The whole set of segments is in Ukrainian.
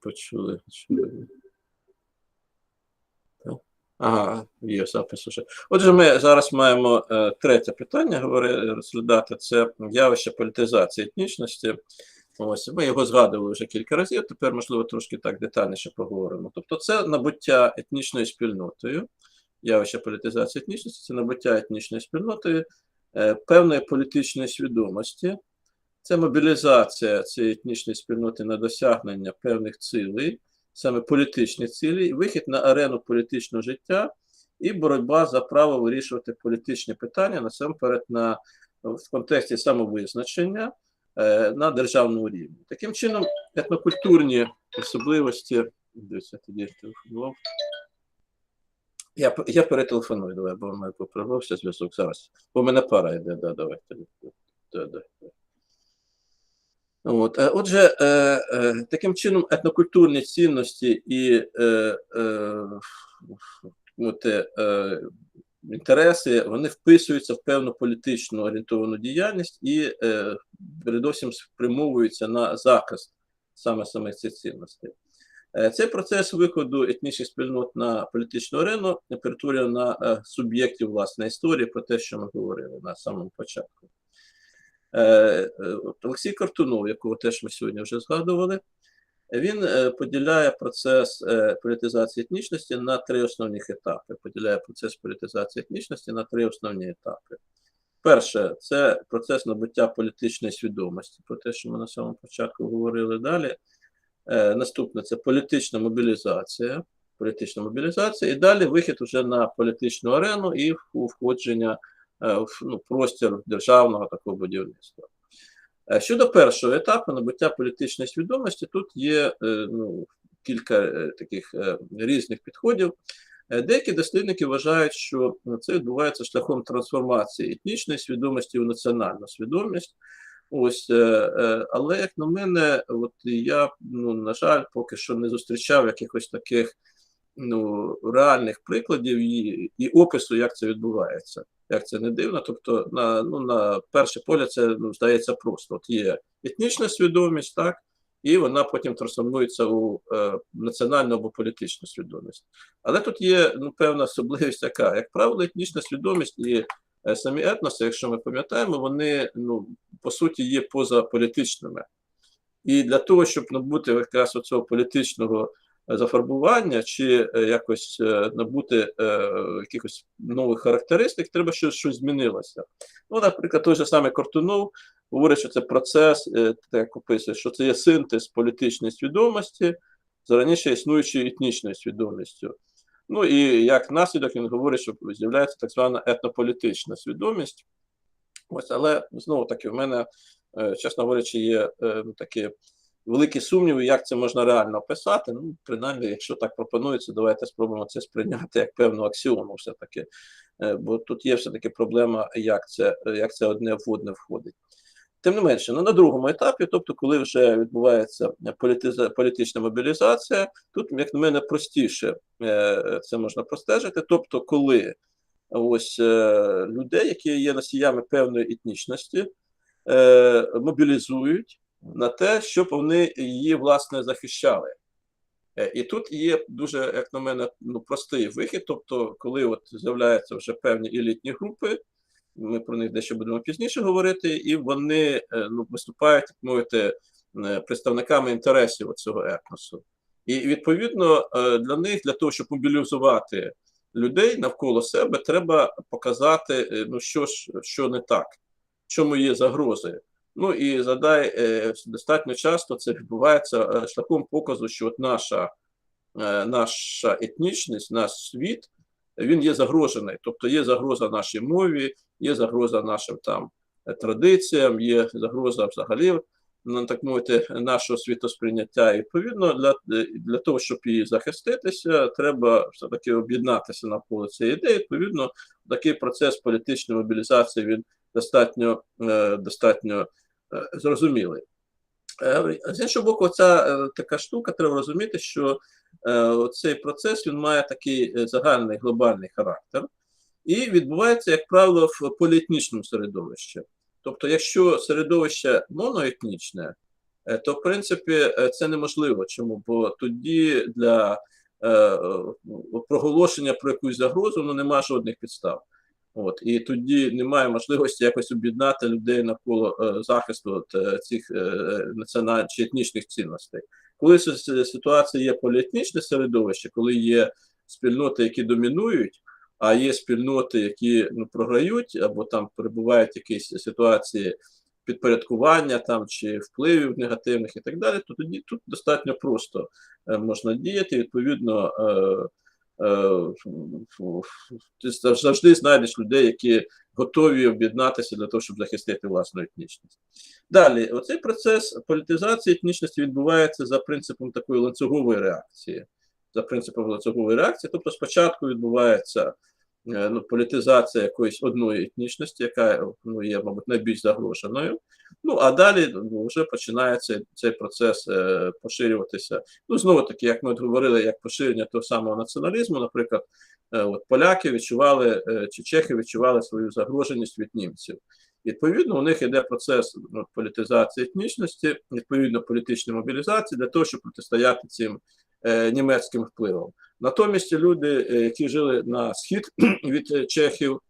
почули. Так. Ага, є запис уже. Отже, ми зараз маємо е, третє питання говори, розглядати. Це явище політизації етнічності. Ось ми його згадували вже кілька разів. Тепер, можливо, трошки так детальніше поговоримо. Тобто, це набуття етнічною спільнотою, явище політизації етнічності, це набуття етнічною спільнотою е, певної політичної свідомості. Це мобілізація цієї етнічної спільноти на досягнення певних цілей, саме політичних цілей, вихід на арену політичного життя і боротьба за право вирішувати політичні питання насамперед на, в контексті самовизначення е, на державному рівні. Таким чином, етнокультурні особливості. Дивіться, тоді телефонував. Я, я перетелефоную, давай, бо в мене поправився зв'язок зараз. Бо в мене пара йде, да, давай. Да, да. От, е, Отже, е, е, таким чином етнокультурні цінності і от, інтереси вони вписуються в певну політично орієнтовану діяльність і передусім спрямовуються на захист саме саме цих цінностей. Цей процес виходу етнічних спільнот на політичну арену перетворює на суб'єктів власне історії про те, що ми говорили на самому початку. Е, е, Олексій Картунов, якого теж ми сьогодні вже згадували, він е, поділяє процес політизації етнічності на три основні етапи. Поділяє процес політизації етнічності на три основні етапи. Перше, це процес набуття політичної свідомості, про те, що ми на самому початку говорили далі. Наступне це політична мобілізація. Політична мобілізація, і далі вихід уже на політичну арену і входження ну, простір державного такого будівництва. Е, Щодо першого етапу набуття політичної свідомості, тут є е, ну, кілька е, таких е, різних підходів. Е, Деякі дослідники вважають, що це відбувається шляхом трансформації етнічної свідомості в національну свідомість. Ось, е, е, але як на мене, от я ну, на жаль, поки що не зустрічав якихось таких ну, реальних прикладів і, і опису, як це відбувається. Як це не дивно. Тобто, на ну, на перший погляд, це ну, здається просто. От є етнічна свідомість, так, і вона потім трансформується у е, національну або політичну свідомість. Але тут є ну, певна особливість, яка, як правило, етнічна свідомість і е, самі етноси, якщо ми пам'ятаємо, вони ну, по суті є позаполітичними. І для того, щоб набути якраз оцього політичного зафарбування чи е, якось е, набути е, якихось нових характеристик, треба, щоб щось змінилося. Ну, наприклад, той же самий Кортунов говорить, що це процес, так описує, що це є синтез політичної свідомості з раніше існуючою етнічною свідомістю. Ну і як наслідок він говорить, що з'являється так звана етнополітична свідомість. Ось, але знову таки, в мене, чесно говорячи, є ну, такі великі сумніви, як це можна реально описати. Ну, принаймні, якщо так пропонується, давайте спробуємо це сприйняти як певну аксіому, все-таки. Е, Бо тут є все-таки проблема, як це, як це одне в одне входить. Тим не менше, ну, на другому етапі, тобто, коли вже відбувається політиза, політична мобілізація, тут, як на мене, простіше е, це можна простежити. Тобто, коли ось е, людей, які є носіями певної етнічності, мобілізують на те, щоб вони її власне захищали. Е, І тут є дуже, як на мене, ну, простий вихід. Тобто, коли от з'являються вже певні елітні групи, ми про них дещо будемо пізніше говорити, і вони е, ну, виступають, так мовити, е, представниками інтересів цього етносу. І відповідно для них, для того, щоб мобілізувати людей навколо себе, треба показати, ну що ж що не так, в чому є загрози. Ну і задай е, достатньо часто це відбувається е, шляхом показу, що от наша, е, наша етнічність, наш світ, він є загрожений. Тобто є загроза нашій мові, є загроза нашим там традиціям, є загроза взагалі, ну, так мовити, нашого світосприйняття. І відповідно, для, для того, щоб її захиститися, треба все-таки об'єднатися навколо цієї ідеї. Відповідно, такий процес політичної мобілізації він достатньо, достатньо е, зрозумілий. Е, З іншого боку, ця е, така штука, треба розуміти, що цей процес він має такий загальний глобальний характер і відбувається, як правило, в поліетнічному середовищі. Тобто, якщо середовище моноетнічне, то в принципі це неможливо. Чому? Бо тоді для проголошення про якусь загрозу ну, немає жодних підстав. От і тоді немає можливості якось об'єднати людей навколо е, захисту от, е, цих е, національних чи етнічних цінностей. Коли ситуація є поліетнічне середовище, коли є спільноти, які домінують, а є спільноти, які ну, програють, або там перебувають в якійсь ситуації підпорядкування там чи впливів негативних і так далі, то тоді тут достатньо просто е, можна діяти. Відповідно, е, ти зав- завжди знайдеш людей, які готові об'єднатися для того, щоб захистити власну етнічність. Далі, оцей процес політизації етнічності відбувається за принципом такої ланцюгової реакції. За принципом ланцюгової реакції, тобто спочатку відбувається е, ну, політизація якоїсь одної етнічності, яка ну, є, мабуть, найбільш загроженою. Ну а далі ну, вже починається цей процес е, поширюватися. Ну, знову таки, як ми говорили, як поширення того самого націоналізму, наприклад, е, от поляки відчували е, чи чехи відчували свою загроженість від німців. Відповідно, у них йде процес ну, політизації етнічності, відповідно політичної мобілізації для того, щоб протистояти цим е, німецьким впливом. Натомість люди, е, які жили на схід від е, чехів,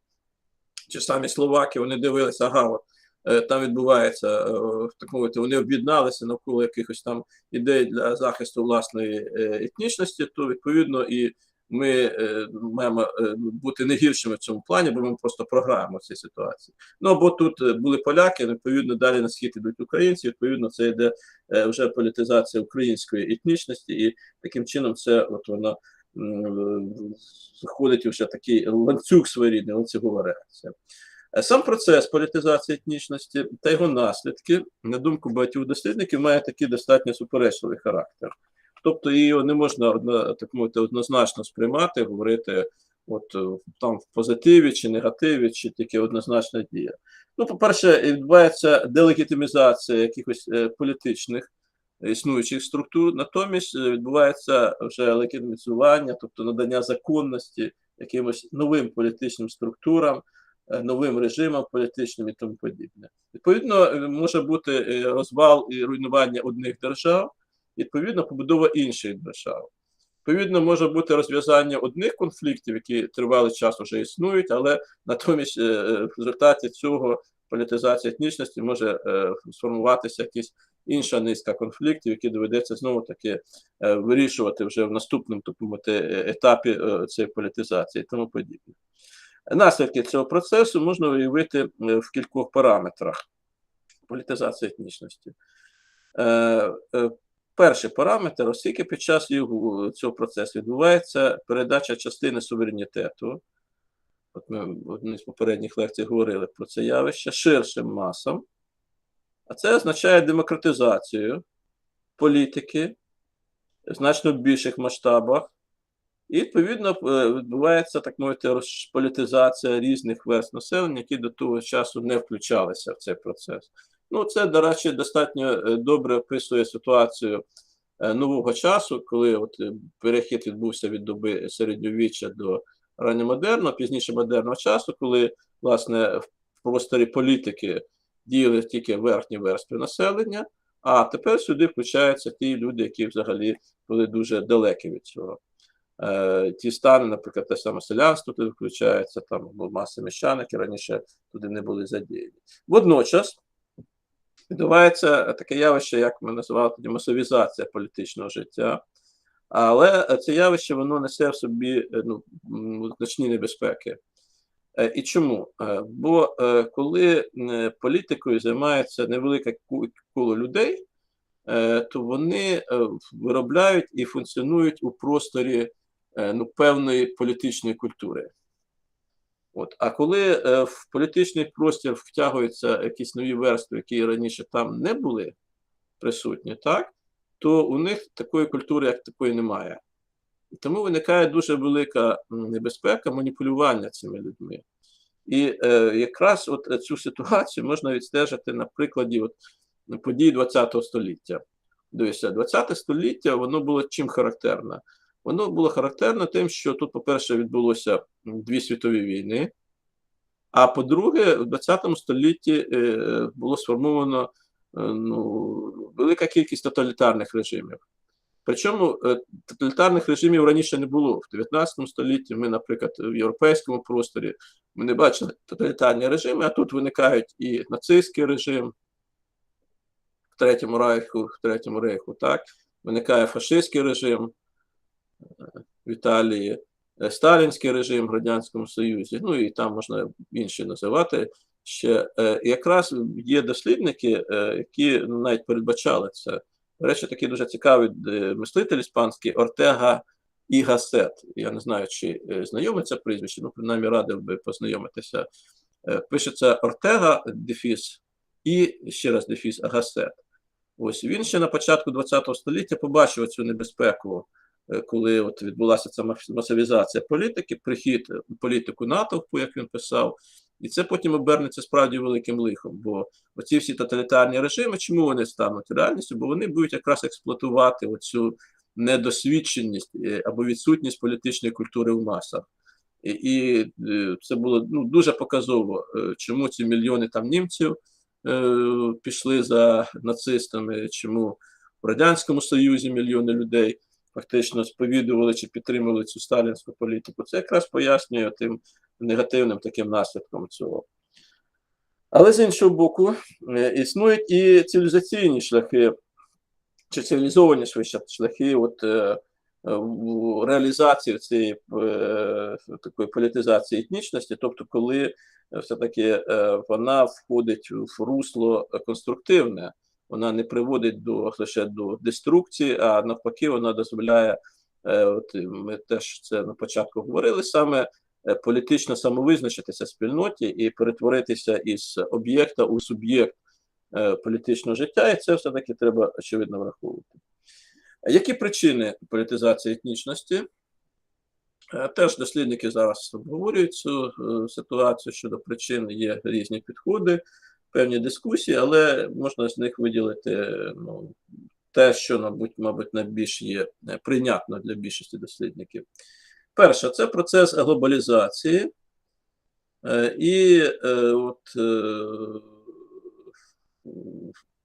чи самі словаки, вони дивилися, ага, от, е, там відбувається е, так мовити, вони об'єдналися навколо якихось там ідей для захисту власної е, етнічності, то відповідно і ми е, маємо е, бути не гіршими в цьому плані, бо ми просто програємо в цій ситуації. Ну бо тут е, були поляки, відповідно, далі на схід ідуть українці. Відповідно, це йде вже політизація української етнічності, і таким чином це от воно м, заходить вже такий ланцюг своєрідний, ланцюгова реакція. Сам процес політизації етнічності та його наслідки, на думку багатьох дослідників, має такий достатньо суперечливий характер. Тобто його не можна так мовити, однозначно сприймати, говорити от е, там в позитиві чи негативі, чи тільки однозначна дія. Ну, по-перше, відбувається делегітимізація якихось е, політичних існуючих структур, натомість е, відбувається вже легітимізування, тобто надання законності якимось новим політичним структурам, новим режимам політичним і тому подібне. Відповідно, може бути розвал і руйнування одних держав, відповідно, побудова інших держав. Відповідно, може бути розв'язання одних конфліктів, які тривалий час вже існують, але натомість е, е, в результаті цього політизація етнічності може е, сформуватися якісь інша низка конфліктів, які доведеться знову таки вирішувати вже в наступному е, етапі цієї політизації і тому подібне. Наслідки цього процесу можна виявити в кількох параметрах політизації етнічності. Перший параметр, оскільки під час цього процесу відбувається передача частини суверенітету, от ми в одній з попередніх лекцій говорили про це явище, ширшим масам, а це означає демократизацію політики в значно більших масштабах. І, відповідно, е, відбувається, так мовити, розполітизація різних верст населення, які до того часу не включалися в цей процес. Ну, це, до речі, достатньо е, добре описує ситуацію е, нового часу, коли от е, перехід відбувся від доби середньовіччя до ранньомодерного, пізніше модерного часу, коли, власне, в просторі політики діяли тільки верхні верстви населення, а тепер сюди включаються ті люди, які взагалі були дуже далекі від цього. Ті стани, наприклад, те саме селянство туди включається, там або маса міщан, які раніше туди не були задіяні. Водночас відбувається таке явище, як ми називали тоді масовізація політичного життя. Але це явище воно несе в собі е, ну, значні небезпеки. Е, І чому? Е, Бо е, коли е, політикою займається невелика коло людей, е, то вони е, виробляють і функціонують у просторі е, ну, певної політичної культури. От. А коли е, в політичний простір втягуються якісь нові верстви, які раніше там не були присутні, так, то у них такої культури, як такої, немає. І тому виникає дуже велика небезпека маніпулювання цими людьми. І е, якраз от цю ситуацію можна відстежити на прикладі от, подій ХХ століття. Дивіться, 20 століття воно було чим характерне? Воно було характерно тим, що тут, по-перше, відбулося дві світові війни. А по-друге, в 20 столітті е, було сформовано ну, велика кількість тоталітарних режимів. Причому е, тоталітарних режимів раніше не було. В 19 столітті ми, наприклад, в європейському просторі ми не бачили тоталітарні режими, а тут виникають і нацистський режим в Третьому Рейху, в Третьому Рейху, так, виникає фашистський режим е, в Італії, е, сталінський режим в Радянському Союзі, ну і там можна інші називати ще. Е, якраз є дослідники, е, які навіть передбачали це. До речі, такий дуже цікавий мислитель іспанський Ортега і Гасет. Я не знаю, чи знайоме це прізвище, ну, принаймні радив би познайомитися. Пишеться Ортега дефіс і ще раз дефіс Гасет. Ось він ще на початку ХХ століття побачив цю небезпеку, коли от відбулася ця мас- масовізація політики, прихід у політику натовпу, як він писав, і це потім обернеться справді великим лихом. Бо оці всі тоталітарні режими, чому вони стануть реальністю? Бо вони будуть якраз експлуатувати оцю недосвідченість е, або відсутність політичної культури в масах. І, і е, це було ну, дуже показово, е, чому ці мільйони там німців е, пішли за нацистами, чому в Радянському Союзі мільйони людей фактично сповідували чи підтримували цю сталінську політику. Це якраз пояснює тим негативним таким наслідком цього. Але з іншого боку, е, існують і цивілізаційні шляхи, чи цивілізовані швидше шляхи от, е, реалізації цієї е, такої політизації етнічності, тобто, коли е, все-таки е, вона входить в русло конструктивне, вона не приводить до лише до деструкції, а навпаки, вона дозволяє, е, от ми теж це на початку говорили саме е, політично самовизначитися спільноті і перетворитися із об'єкта у суб'єкт е, політичного життя, і це все-таки треба очевидно враховувати. Які причини політизації етнічності? Теж дослідники зараз обговорюють цю ситуацію щодо причин, є різні підходи, певні дискусії, але можна з них виділити ну, те, що, мабуть, мабуть, найбільш є е, прийнятно для більшості дослідників. Перше, це процес глобалізації. Е, І е, от,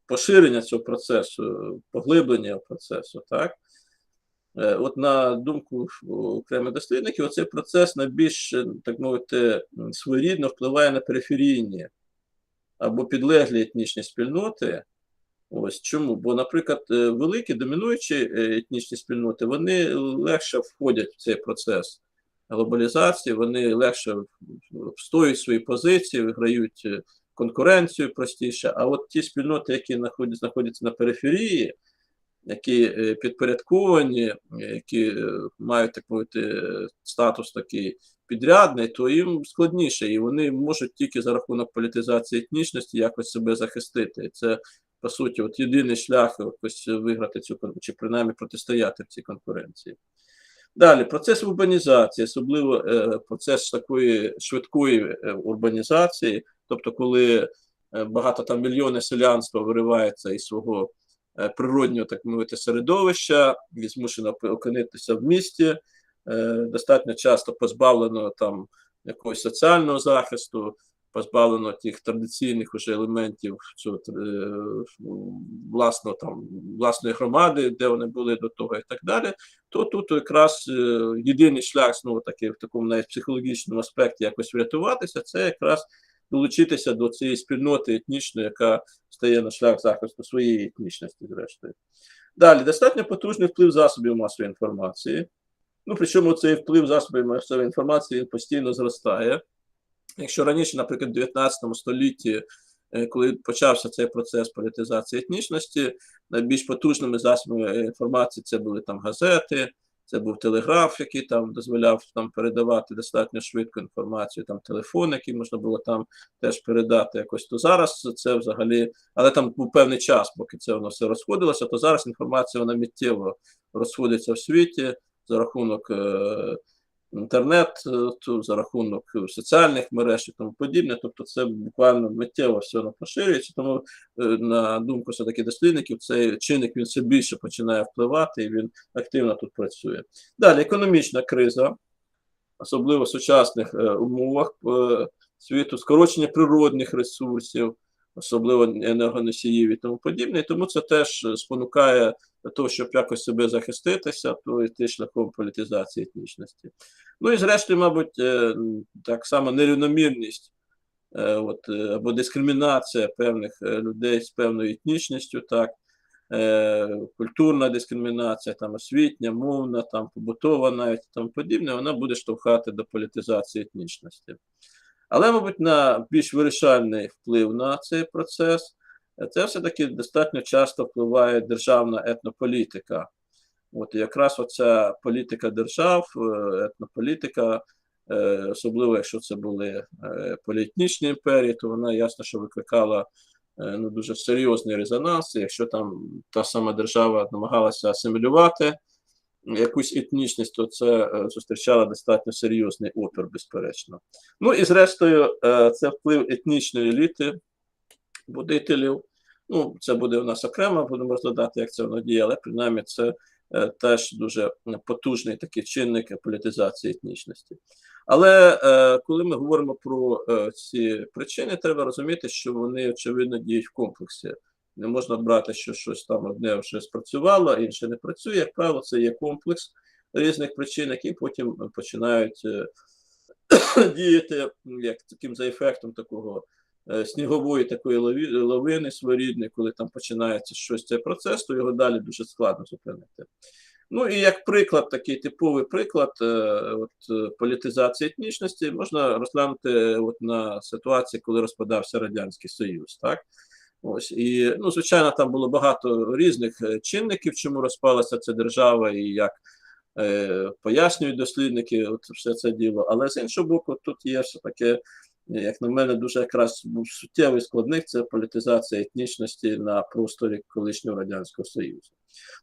поширення цього процесу, поглиблення процесу, так? От на думку окремих дослідників, оцей процес найбільш, так мовити, своєрідно впливає на периферійні або підлеглі етнічні спільноти. Ось чому? Бо, наприклад, е, великі домінуючі е, етнічні спільноти вони легше входять в цей процес глобалізації, вони легше встоюють свої позиції, виграють е, конкуренцію простіше. А от ті спільноти, які знаходяться, на периферії, які підпорядковані, які мають так мовити статус такий підрядний, то їм складніше, і вони можуть тільки за рахунок політизації етнічності якось себе захистити. Це по суті, от єдиний шлях якось виграти цю чи принаймні протистояти в цій конкуренції. Далі процес урбанізації, особливо е, процес такої швидкої е, урбанізації, тобто, коли е, багато там мільйони селянства виривається із свого природнього, так мовити, середовища, і змушено оп- опинитися в місті, достатньо часто позбавлено там якогось соціального захисту, позбавлено тих традиційних уже елементів цього е, власного там власної громади, де вони були до того, і так далі. То тут якраз е, єдиний шлях знову таки в такому навіть психологічному аспекті якось врятуватися, це якраз долучитися до цієї спільноти етнічної, яка стає на шлях захисту своєї етнічності, зрештою. Далі достатньо потужний вплив засобів масової інформації. Ну, причому цей вплив засобів масової інформації він постійно зростає. Якщо раніше, наприклад, в 19 столітті, е, коли почався цей процес політизації етнічності, найбільш потужними засобами інформації це були там газети, це був телеграф, який там дозволяв там передавати достатньо швидко інформацію, там телефон, який можна було там теж передати якось. То зараз це взагалі, але там був певний час, поки це воно все розходилося, то зараз інформація вона миттєво розходиться в світі за рахунок. Е- інтернету, за рахунок соціальних мереж і тому подібне. Тобто це буквально миттєво все поширюється. Тому, е, на думку все-таки дослідників, цей чинник він все більше починає впливати і він активно тут працює. Далі економічна криза, особливо в сучасних е, умовах е, світу, скорочення природних ресурсів. особливо енергоносіїв і тому подібне. І тому це теж е, спонукає для того, щоб якось себе захиститися, то йти шляхом політизації етнічності. Ну і зрештою, мабуть, е, так само нерівномірність е, от, е, або дискримінація певних людей з певною етнічністю, так, культурна дискримінація, там, освітня, мовна, там, побутова навіть і тому подібне, вона буде штовхати до політизації етнічності. Але, мабуть, на більш вирішальний вплив на цей процес це все-таки достатньо часто впливає державна етнополітика. От якраз оця політика держав, е, етнополітика, е, особливо якщо це були е, поліетнічні імперії, то вона ясно, що викликала ну, дуже серйозний резонанс. Якщо там та сама держава намагалася асимілювати якусь етнічність, то це зустрічало достатньо серйозний опір, безперечно. Ну і зрештою, це вплив етнічної еліти будителів. Ну, це буде у нас окремо, будемо розглядати, як це воно діє, але принаймні це е, теж дуже потужний такий чинник політизації етнічності. Але е, коли ми говоримо про е, ці причини, треба розуміти, що вони очевидно діють в комплексі. Не можна брати, що щось там одне вже спрацювало, інше не працює. Як правило, це є комплекс різних причин, які потім починають е, діяти як таким за ефектом такого снігової такої лавини своєрідної, коли там починається щось цей процес, то його далі дуже складно зупинити. Ну і як приклад, такий типовий приклад е, от, е, політизації етнічності, можна розглянути е, от, на ситуації, коли розпадався Радянський Союз. Так? Ось і ну, звичайно, там було багато різних е, чинників, чому розпалася ця держава, і як е, пояснюють дослідники, от все це діло. Але з іншого боку, тут є все таке, як на мене, дуже якраз був суттєвий складник це політизація етнічності на просторі колишнього радянського союзу.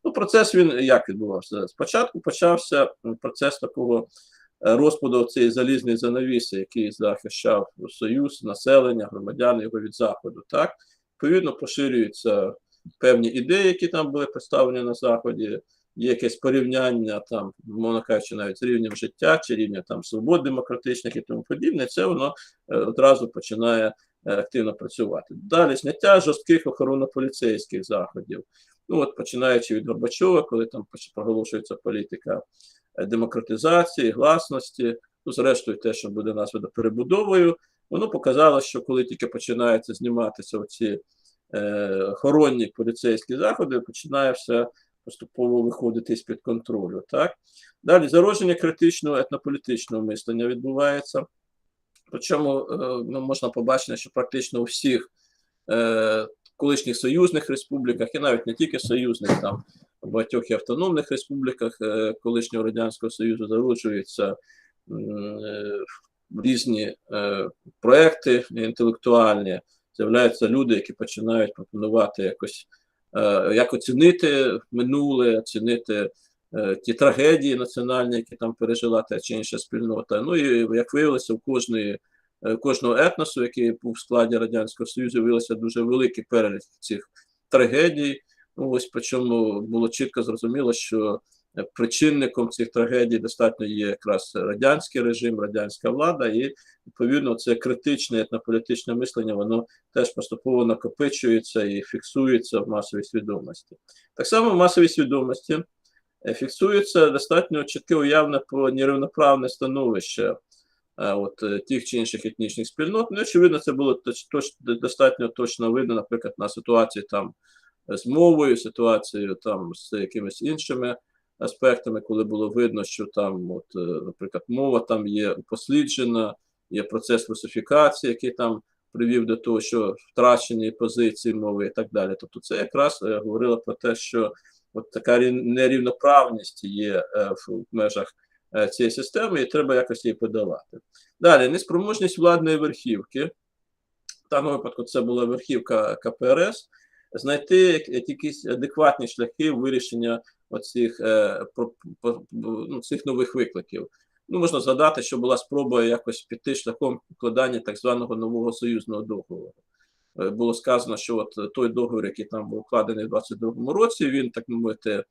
Ну, процес він як відбувався? Спочатку почався процес такого е, розпаду цієї залізної занавіси, який захищав союз, населення, громадян його від заходу. Так відповідно поширюються певні ідеї, які там були представлені на заході. Є якесь порівняння там, мовно кажучи, навіть з рівнем життя чи рівня там свобод демократичних і тому подібне, це воно е, одразу починає е, активно працювати. Далі зняття жорстких охоронно-поліцейських заходів. Ну от починаючи від Горбачова, коли там проголошується політика е, демократизації, гласності, ну зрештою, те, що буде названо перебудовою, воно показало, що коли тільки починаються зніматися оці е, охоронні поліцейські заходи, починає все поступово виходити з-під контролю. Так? Далі зародження критичного етнополітичного мислення відбувається. Причому е, ну, можна побачити, що практично у всіх е, колишніх союзних республіках, і навіть не тільки союзних, там в багатьох і автономних республіках е, колишнього Радянського Союзу зароджуються е, різні е, проекти інтелектуальні, з'являються люди, які починають пропонувати якось як оцінити минуле, оцінити е, ті трагедії національні, які там пережила та чи інша спільнота. Ну і як виявилося, у кожної е, кожного етносу, який був в складі Радянського Союзу, виявився дуже великий перелік цих трагедій. Ну, ось причому було чітко зрозуміло, що е, причинником цих трагедій достатньо є якраз радянський режим, радянська влада, і відповідно це критичне етнополітичне мислення, воно теж поступово накопичується і фіксується в масовій свідомості. Так само в масовій свідомості е, фіксується достатньо чітке уявне про нерівноправне становище е, от, е, тих чи інших етнічних спільнот. Ну, очевидно, це було точ, точ, достатньо точно видно, наприклад, на ситуації там з мовою, ситуацією там з якимись іншими аспектами, коли було видно, що там, от, е, наприклад, мова там є упосліджена, є процес русифікації, який там привів до того, що втрачені позиції мови і так далі. Тобто, це якраз е, говорило про те, що от така нерівноправність є е, в межах цієї системи, і треба якось її подолати. Далі неспроможність владної верхівки. В даному випадку це була верхівка КПРС. Знайти якісь адекватні шляхи вирішення оцих, е, ну, цих нових викликів. Ну, можна згадати, що була спроба якось піти шляхом укладання так званого нового союзного договору. Е, Було сказано, що от той договір, який там був укладений в 22-му році, він, так мовити,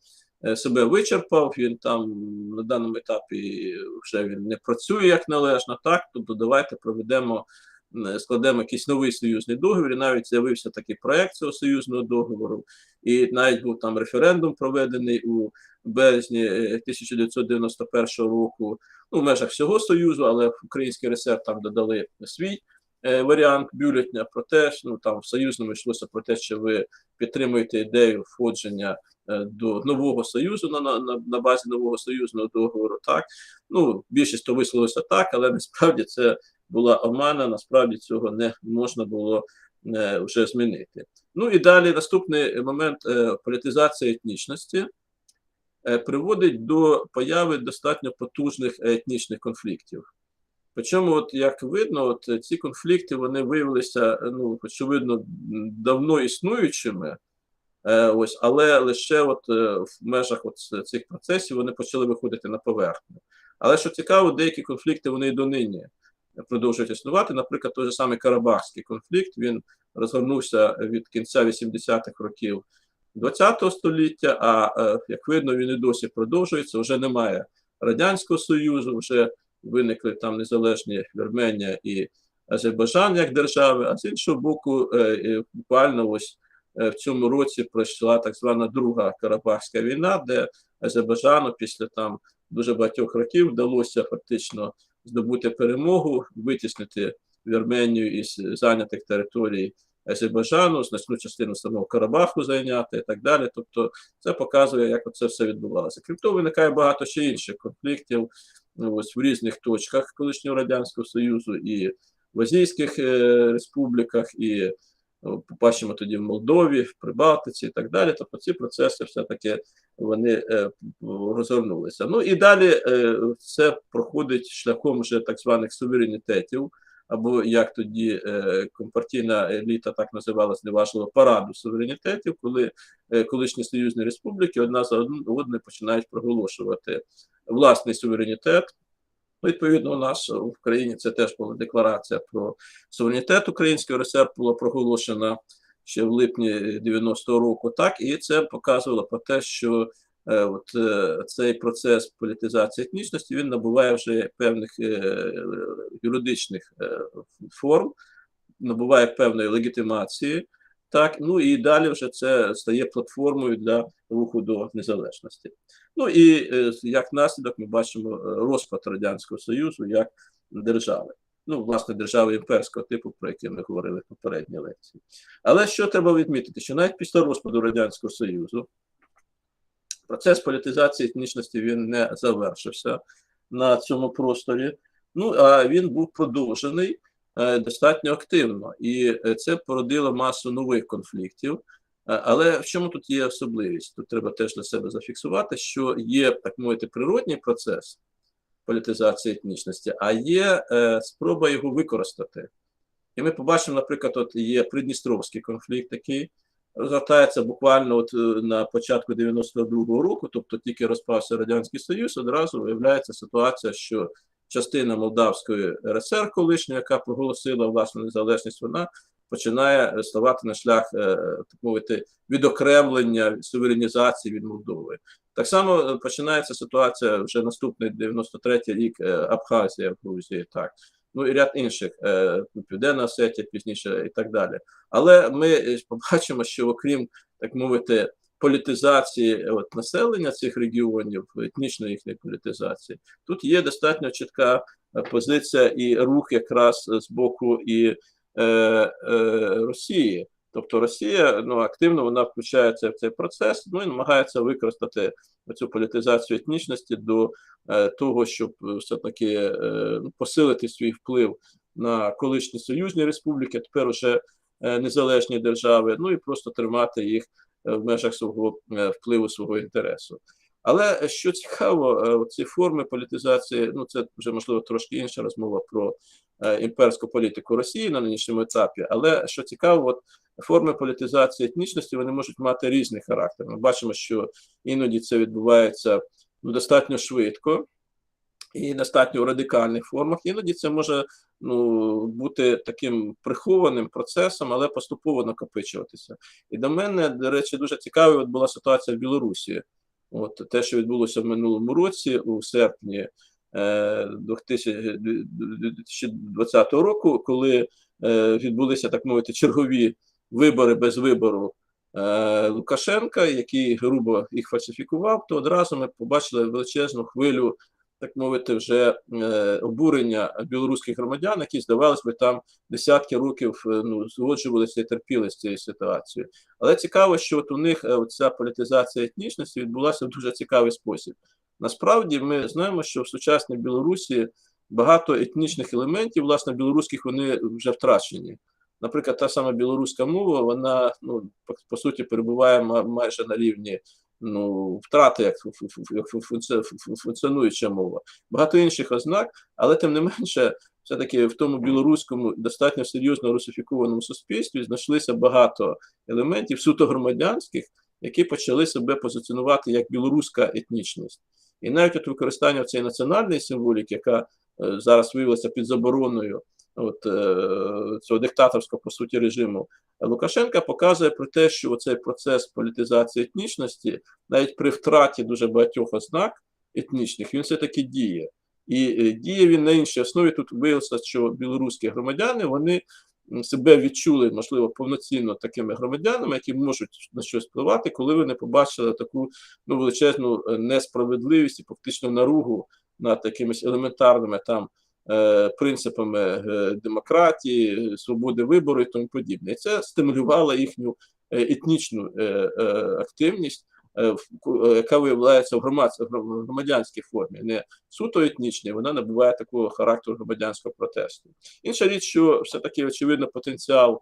е, себе вичерпав, він там на даному етапі вже він не працює як належно, так, тобто давайте проведемо складемо якийсь новий союзний договір. І навіть з'явився такий проект цього союзного договору, і навіть був там референдум проведений у березні е, 1991 року. Ну, в межах всього союзу, але Український РСР там додали свій е, варіант бюлетня про те, що ну там в союзному йшлося про те, що ви підтримуєте ідею входження е, до нового союзу на, на- на базі нового союзного договору. Так ну більшість то висловилося так, але насправді це була омана. Насправді цього не можна було е, вже змінити. Ну і далі наступний момент е, політизація етнічності. е, Приводить до появи достатньо потужних етнічних конфліктів. Причому, от як видно, от ці конфлікти вони виявилися, ну очевидно, давно існуючими, ось, але лише от в межах от цих процесів вони почали виходити на поверхню. Але що цікаво, деякі конфлікти вони і донині продовжують існувати. Наприклад, той же самий Карабахський конфлікт він розгорнувся від кінця 80-х років ХХ століття. А е, як видно, він і досі продовжується. Вже немає радянського союзу, вже виникли там незалежні Вірменія і Азербайджан як держави. А з іншого боку, е, буквально ось е, в цьому році пройшла так звана Друга Карабахська війна, де Азербайджану після там дуже багатьох років вдалося фактично здобути перемогу, витіснити Вірменію із зайнятих територій Азербайджану, значну частину самого Карабаху зайняти і так далі. Тобто це показує, як це все відбувалося. Крім того, виникає багато ще інших конфліктів ось в різних точках колишнього радянського союзу і в азійських е, республіках, і побачимо тоді в Молдові, в Прибалтиці і так далі. Тобто ці процеси все-таки вони е, розгорнулися. Ну і далі е, це проходить шляхом вже так званих суверенітетів, або як тоді е, компартійна еліта так називалась, неважливо, параду суверенітетів, коли колишні союзні республіки одна за одн- одною починають проголошувати власний суверенітет. Ну, Відповідно, у нас в країні це теж була декларація про суверенітет Української РСР була проголошена ще в липні 90-го року. Так, і це показувало про те, що е, от е, цей процес політизації етнічності він набуває вже певних е, юридичних е, форм, набуває певної легітимації. Так, ну і далі вже це стає платформою для руху до незалежності. Ну і е, як наслідок ми бачимо е, розпад Радянського Союзу як держави. Ну, власне, держави імперського типу, про які ми говорили в попередній лекції. Але що треба відмітити, що навіть після розпаду Радянського Союзу процес політизації етнічності він не завершився на цьому просторі. Ну, а він був продовжений достатньо активно, і е, це породило масу нових конфліктів. Е, Але в чому тут є особливість? Тут треба теж для себе зафіксувати, що є, так мовити, природній процес політизації етнічності, а є е, спроба його використати. І ми побачимо, наприклад, от є Придністровський конфлікт, який розгортається буквально от е, на початку 92-го року, тобто тільки розпався Радянський Союз, одразу виявляється ситуація, що частина Молдавської РСР колишньої, яка проголосила власну незалежність, вона починає ставати на шлях, е, так мовити, відокремлення суверенізації від Молдови. Так само е, починається ситуація вже наступний 93-й рік е, Абхазія в Грузії, так. Ну і ряд інших, е, Південна Осетія пізніше і так далі. Але ми побачимо, що окрім, так мовити, політизації е, от, населення цих регіонів, етнічної їхньої політизації, тут є достатньо чітка е, позиція і рух якраз з боку і е, е, Росії. Тобто Росія ну, активно вона включається в цей процес, ну і намагається використати цю політизацію етнічності до е, того, щоб все-таки е, ну, посилити свій вплив на колишні союзні республіки, тепер уже е, незалежні держави, ну і просто тримати їх в межах свого е, впливу, свого інтересу. Але е, що цікаво, е, ці форми політизації, ну це вже можливо трошки інша розмова про е, імперську політику Росії на нинішньому етапі. Але що цікаво, от форми політизації етнічності вони можуть мати різний характер. Ми бачимо, що іноді це відбувається ну, достатньо швидко і достатньо в радикальних формах. Іноді це може ну, бути таким прихованим процесом, але поступово накопичуватися. І до мене, до речі, дуже цікавою от була ситуація в Білорусі. От те, що відбулося в минулому році, у серпні е, 2000 2020 року, коли е, відбулися, так мовити, чергові вибори без вибору е, Лукашенка, який грубо їх фальсифікував, то одразу ми побачили величезну хвилю, так мовити, вже е, обурення білоруських громадян, які, здавалось би, там десятки років е, ну, згоджувалися і терпіли з цією ситуацією. Але цікаво, що от у них е, ця політизація етнічності відбулася в дуже цікавий спосіб. Насправді ми знаємо, що в сучасній Білорусі багато етнічних елементів, власне, білоруських вони вже втрачені. Наприклад, та сама білоруська мова, вона ну, по, по суті перебуває майже на рівні ну, втрати як, фу- фу- фу- як фу- функці- фу- фу- функціонуюча мова. Багато інших ознак, але тим не менше, все-таки в тому білоруському достатньо серйозно русифікованому суспільстві знайшлися багато елементів суто громадянських, які почали себе позиціонувати як білоруська етнічність. І навіть от використання цієї національної символіки, яка е, зараз виявилася під забороною от, е, цього диктаторського по суті режиму Лукашенка, показує про те, що цей процес політизації етнічності, навіть при втраті дуже багатьох ознак етнічних, він все-таки діє. І е, діє він на іншій основі. Тут виявилося, що білоруські громадяни вони себе відчули, можливо, повноцінно такими громадянами, які можуть на щось впливати, коли вони побачили таку ну, величезну е, несправедливість і фактично наругу над якимись елементарними там принципами е, демократії, свободи вибору і тому подібне. І це стимулювало їхню е, етнічну е, е, активність. е, е, Яка виявляється в громадянській формі, не суто етнічній, вона набуває такого характеру громадянського протесту. Інша річ, що все-таки очевидно потенціал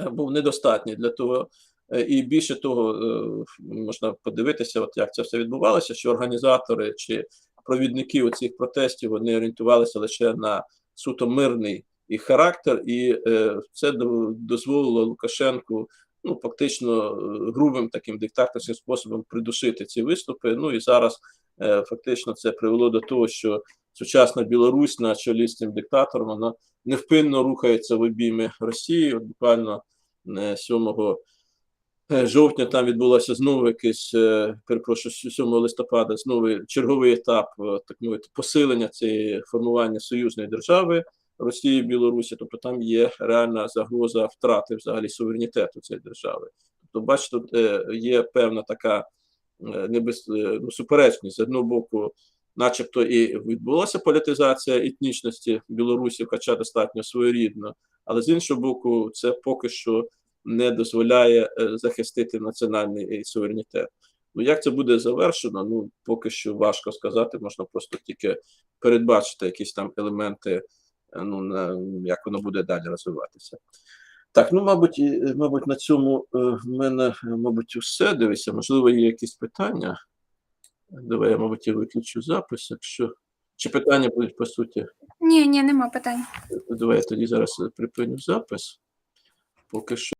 е, був недостатній для того, Е, і більше того, е, можна подивитися, от як це все відбувалося, що організатори чи провідники цих протестів вони орієнтувалися лише на суто мирний їх характер, і е, це до- дозволило Лукашенку ну фактично е, грубим таким диктаторським способом придушити ці виступи. Ну і зараз е, фактично це привело до того, що сучасна Білорусь на чолі з цим диктатором вона невпинно рухається в обійми Росії. От буквально е, 7 е, жовтня там відбулося знову якийсь, е, перепрошую, 7 листопада знову черговий етап е, так мовити посилення цієї формування союзної держави Росії і Білорусі. Тобто там є реальна загроза втрати взагалі суверенітету цієї держави. Тобто, бачите, е, є певна така е, небез, е, ну, суперечність з одного боку. Начебто і відбулася політизація етнічності Білорусі, хоча достатньо своєрідно, але з іншого боку, це поки що не дозволяє е, захистити національний е, суверенітет. Ну як це буде завершено? Ну поки що важко сказати, можна просто тільки передбачити якісь там елементи, е, ну на як воно буде далі розвиватися. Так, ну мабуть, мабуть, на цьому е, в мене, е, мабуть, усе. Дивися, можливо, є якісь питання. Давай я, мабуть, і виключу запис, якщо. Чи питання будуть по суті? Ні, ні, нема питань. Давай я тоді зараз припиню запис. Поки що.